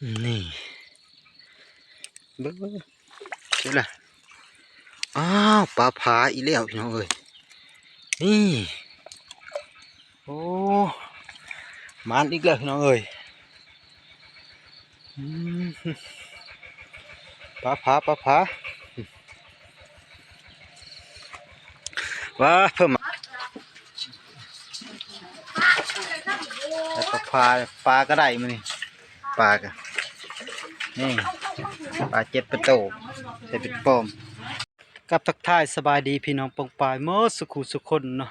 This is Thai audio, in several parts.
นี่เบิ้งเบิ้งเจ้าล่ะอ้าวปลาผาอีแล้วพี่น้องเอ้ยนี่โอ้มานอีกแล้วพี่น้องเอ้ยอืมปลาผาปลาผาว้าเพิ่มมาแต่ปลาผาปลาก็ได้มานี่ปลากะ นี่ปลาเจ็ดประตูใส่เป็นปอมกับทักทายสบายดีพี่น้องปองปายเมื่อสุขุสุขคนเนาะ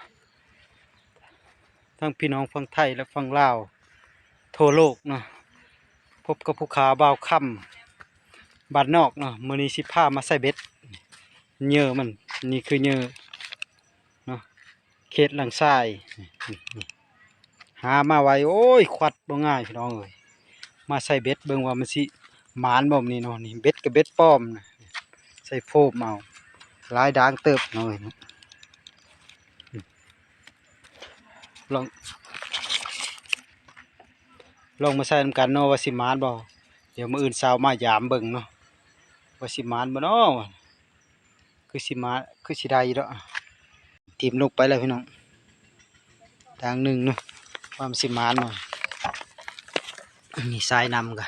ทั้งพี่น้องฝั่งไทยและฝั่งลาวทั่วโลกเนาะพบกับผู้ขาบ่าวค่ำบ้านนอกเนาะมื้อนี้สิพามาใส่เบ็ดเหยื่อมันนี่คือเหยื่อเนาะเขตหลังทรายหามาไว้โอ้ยควัดบ่ง่ายพี่น้องเอ้ยมาใส่เบ็ดเบิ่งว่ามันสิ หมานบ่นี่เนาะนี่เบ็ดกับเบ็ดป้อมนะใส่โฟมเอาลายด่างเติบหน่อยนะลองลองมาใส่นำกันเนาะว่าสิมานบ่เดี๋ยวมืออื่นเช้ามายามเบิ่งเนาะว่าสิมานบ่เนาะคือสิมาคือสิได้ยู่ดอกทีมลงไปแล้วพี่น้องด่างหนึ่งเนาะว่ามสิมานบ่นี่สายนำกะ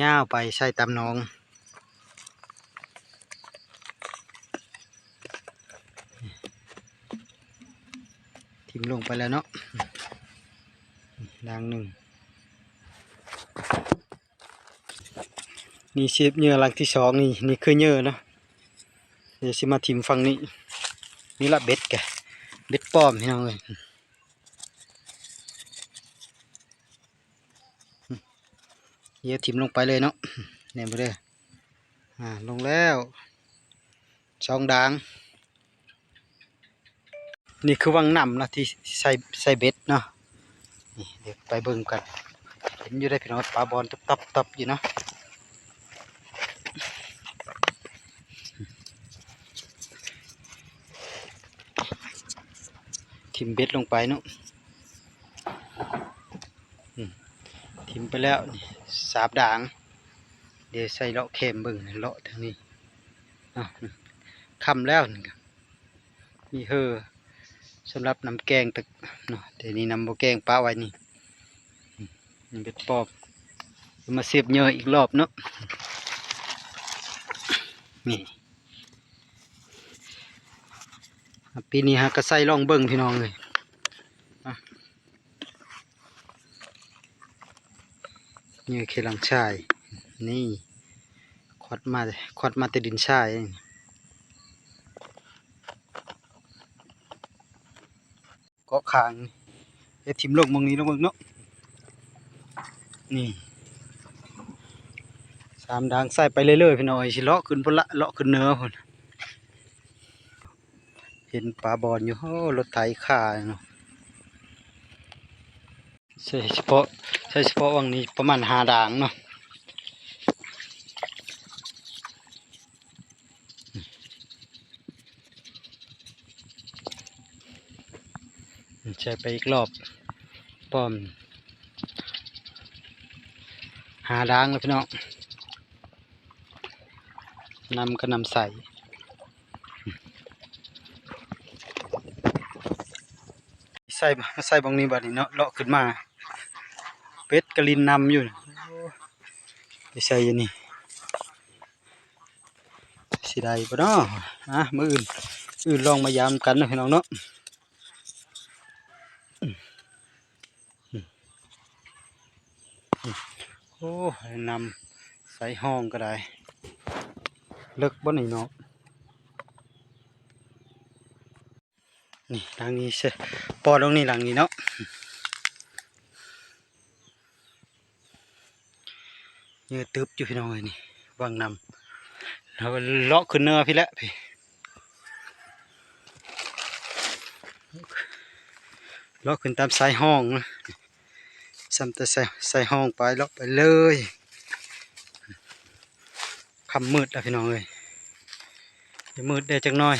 ย่าวไปใส่ตามหนองทิมลงไปแล้วเนาะดังหนึ่งนี่เชฟเหยื่อลังที่สองนี่นี่คือเหยื่อเนาะเดี๋ยวสิมาทิมฝั่งนี้นี่ละเบ็ดแกเบ็ดป้อมพี่น้องเลย เดี๋ยวทิมลงไปเลยเนาะเนี่ยไปเลยอ่าลงแล้วสองดังนี่คือวังน้ำนะที่ใส่ใส่เบ็ดเนาะนี่เดี๋ยวไปเบิ่งกัน เห็นอยู่ได้พี่น้องปลาบอลตับตับตับอยู่เนาะทิมเบ็ดลงไปเนาะทิมไปแล้วนี่ สาบด่าง เดี๋ยวใส่เลาะเข็มเบิ่งเลาะทางนี้อะคำแล้วนี่ก็มีเฮอสำหรับน้ำแกงตึกเนาะเดี๋ยวนี้นำโบแกงปลาไว้นี่นี่เป็นปอบมาเสียบเหยอะอีกรอบเนาะนี่ปีนี้ฮะก็ใส่ล่องเบิ้งพี่น้องเลยอะ นี่เคลังชาย นี่ควัดมาควัดมาแต่ดินชายนี่เก็คางเดี๋ยวทิมลงมองนี้ลงมึงเนาะนี่สามดางใส่ไปเรื่อยๆพี่น้อยสิเลาะขึ้นพุ่นละเลาะขึ้นเนื้อพุ่นเห็นปลาบอลอยู่โอ้รถไถขาเนาะเฉพาะ ใช่เฉพาะวังนี้ประมาณหาดางเนาะใช่ไปอีกรอบป้อม หาดางแล้วพี่น้องนำก็นำใส่ใส่มาใส่บางนี้บัดนี้เนาะเลาะขึ้นมา เป็ดกระลินนำอยู่ไปใส่ยู่นี่สิได้ปะเนาะอะมืออื่นอื่นลองมายามกันนะพี่น้องเนาะโอ้นำใส่ห้องก็ได้เลิกบ่นี่เนาะนี่หลังนี้เสปอตรงนี้หลังนี้เนาะ ยอะตึบอยู่พี่น้องเอ้ยนี่วางนำแล้วเลาะขึ้นเนื้อพี่ละพี่เลาะขึ้นตามสายห้องนะซ้ำแต่ใส่ใส่ห้องไปเลาะไปเลยคำมืดแล้วพี่น้องเลยมืดเดี๋ยวจักหน่อย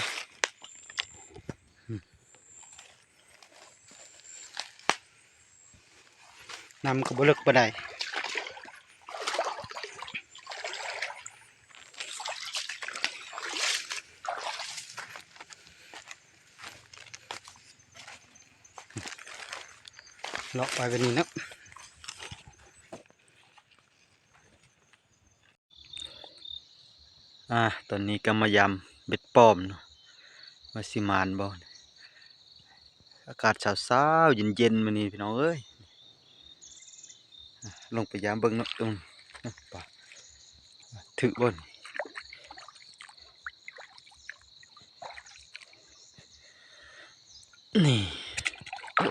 นำกับบลึกบ่ได เลาะไปแบบนี้นะอ่าตอนนี้ก็มายำเบ็ดป้อมเนาะมาสิมานบ่เนี่ยอากาศเช้าๆเย็นๆมานี่พี่น้องเอ้ยลงไปยามเบิ่งเนาะตรงถือบ่น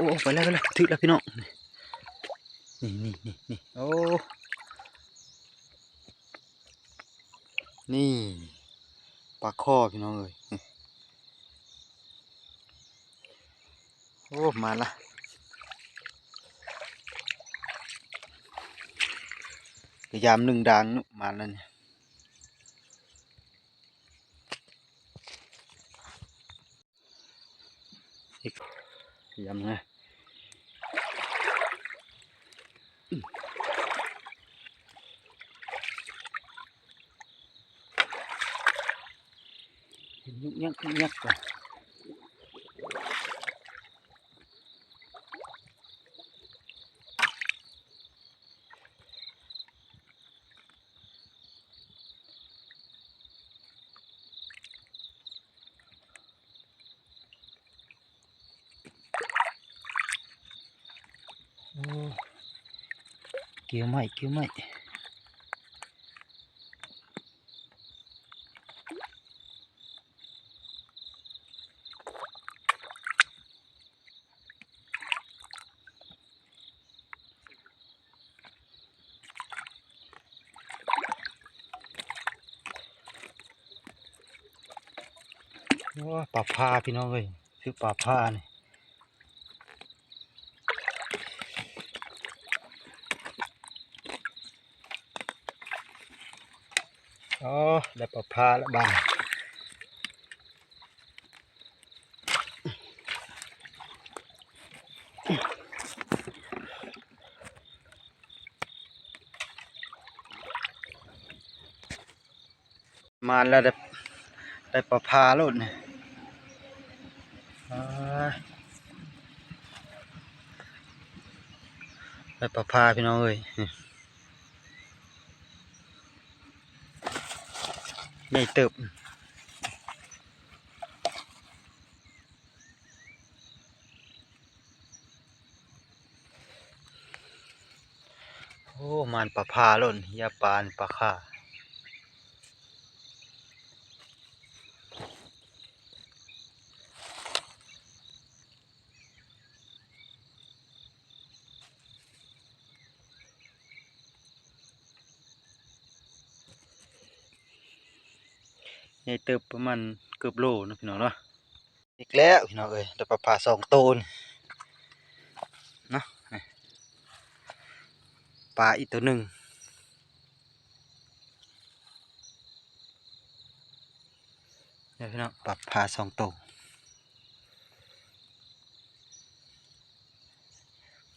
โอ้ไปแล้วไปแล้วถือแล้วพี่น้องนี่นี่นี่นี่โอ้นี่ปลาข้อพี่น้องเอ้ยโอ้มาละพยายามหนึ่งดางนาะมาแล้วเนี่ยยายา มไงยุกยักยุกยักก่อนโอ้ เกี่ยวไหมเกี่ยวไหมโอ้ปลาพาพี่น้องเอ้ยคือปลาพานี่ อ๋อได้ปลาพาแล้วบ้างมาแล้วได้ได้ปลาพาแล้วเนี่ยอ่าได้ปลาพาพี่น้องเอ้ย ใหญ่เติบโอ้มันปลาพาล่นยาปานปลาข่า ใหญ่เติบประมาณเกือบโลนะพี่น้องเนาะอีกแล้วพี่น้องเอ้ยได้ปลาพาสองโตนเนาะปลาอีกตัวหนึ่งเดี๋ยวพี่น้องปรับพาสองตัว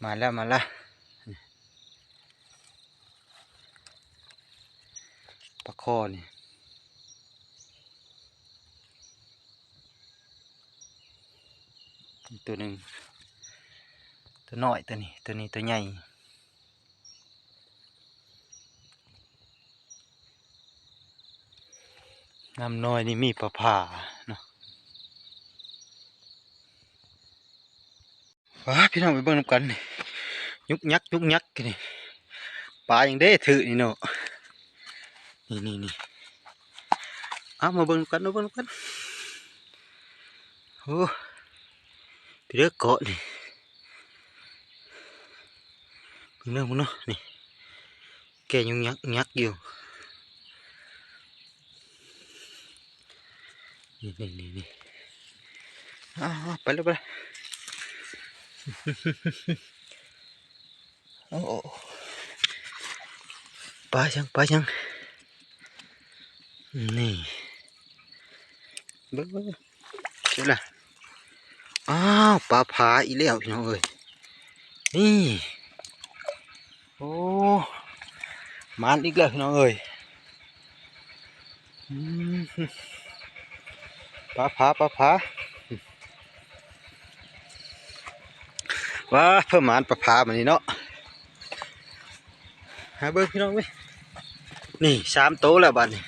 มาแล้วมาแล้วปลาคอนี่อีก ตัวหนึ่งตัวน้อยตัวนี้ตัวนี้ตัวใหญ่น้ำน้อยนี่มีปลาผ่าเนาะว้าพี่น้องไปเบิ่งนำกันนี่ยุกยักยุกยักกันนี่ปลาอย่างเด้ถือนี่เนาะนี่นี่นี่เอามาเบิ่งกันมาเบิ่งนำกันโอ้พี่เด้อเกาะเบิ่งเนางแกยุกยักยุกยักอยู่นี่นี่นี่นี่อ้าวไปเลยไปเลยโอ้โอ้ไปยังไปยังนี่เบิ้ อ้าวปลาผาอีแล้วพี่น้องเอ้ยนี่โอ้มานอีกแล้วพี่น้องเอ้ยปลาผาปลาผาว้าเพิ่มมานประพามันนี่เนาะหาเบิ้งพี่น้องเว้ยนี่สามโตแล้วบัดนี้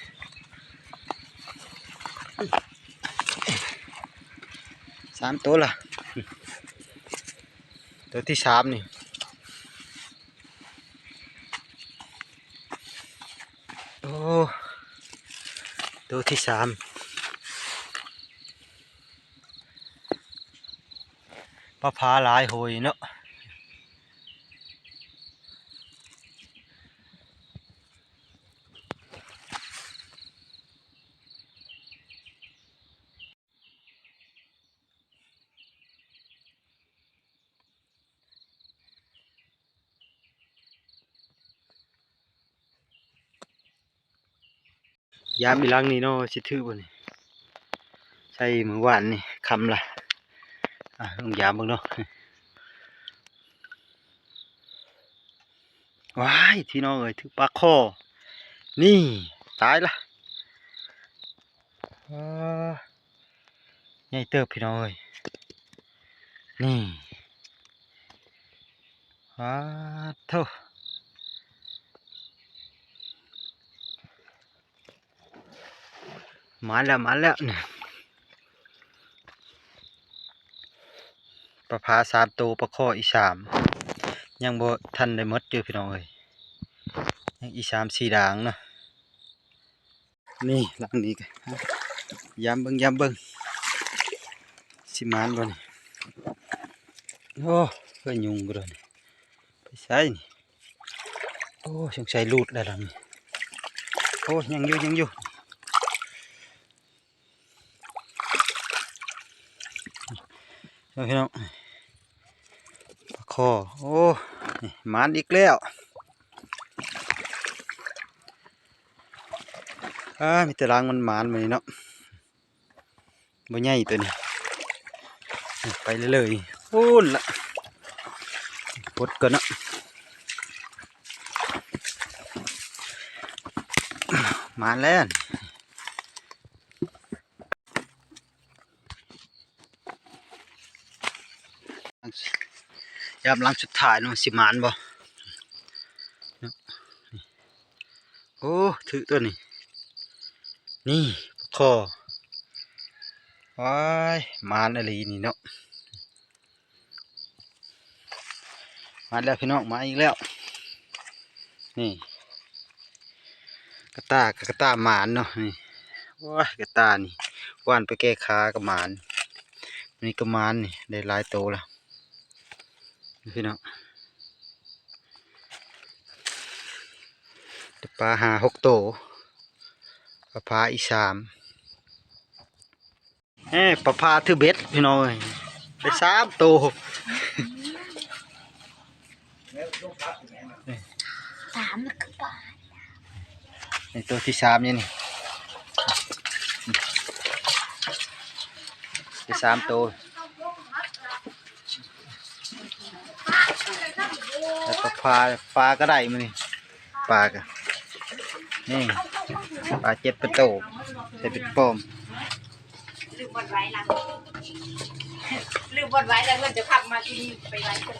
สามตัวละตัวที่สามนี่โอ้ตัวที่สามประพาหลายหอยเนาะ ยามอีลังนี่เนาะสิถือบ่นี่ใช่มื้อวานนี่คำละอะลงยามบิ่งเนาะว้ายพี่น้องเอ้ยถือปลาคอ นี่ตายละอ่าใหญ่เติบพี่น้องเอ้ยนี่อ้าโธ่ มาแล้วมาแล้วเนี่ยปลาพาสามตัวปลาข้ออีสามยังบ่ทันได้มดเจอพี่น้องเอ้ยยังอีสามสีด่างเนาะนี่หลังนี้กันยามเบิ่งยามเบิ่งสิมานบ่นี่โอ้เพื่อยุงก็เลยไปใส่นี่โอ้สงสัยรูดแล้วล่ะนี่โอ้ยังอยู่ยังอยู่ เอา พี่น้องปลาคอโอ้หมานอีกแล้วอ่ามีแต่รางมันหมานมานี่เนาะบ่ใหญ่ตัวนี้ ไปเรื่อยๆโอ้นละปดก่อนเนาะหมาแล้ว ยามลังสุดท้ายเนาะสิมานบ่โอ้ถือตัวนี้ นี่คอว้ายมานอะไรนี่เนาะมาแล้วพี่น้องมาอีกแล้ว นี่กระตากระตาหมานเนาะนี่ว้ายกระตานี่ว่านไปแก้คากับหมานนี่ก็หมานนี่ได้หลายโตแล้ว พี่น้องปลาหาหกโตวปลาพาอีสามเอ้ปลาพาถือเบ็ดพี่น้องเอ้ยไปสามโตวสามแล้วก็ปลาในตัวที่สามนี่นี่ไปสามโตวแล้ว ปลาปลาก็ได้มานี่ปลากะนี่ปลาเจ็ดเป็นโตวใส่เป็นปอมลืมบอดไว้ละลืมบอดไว้แล้วเงินจะขับมาที่นี่ไปไว้คน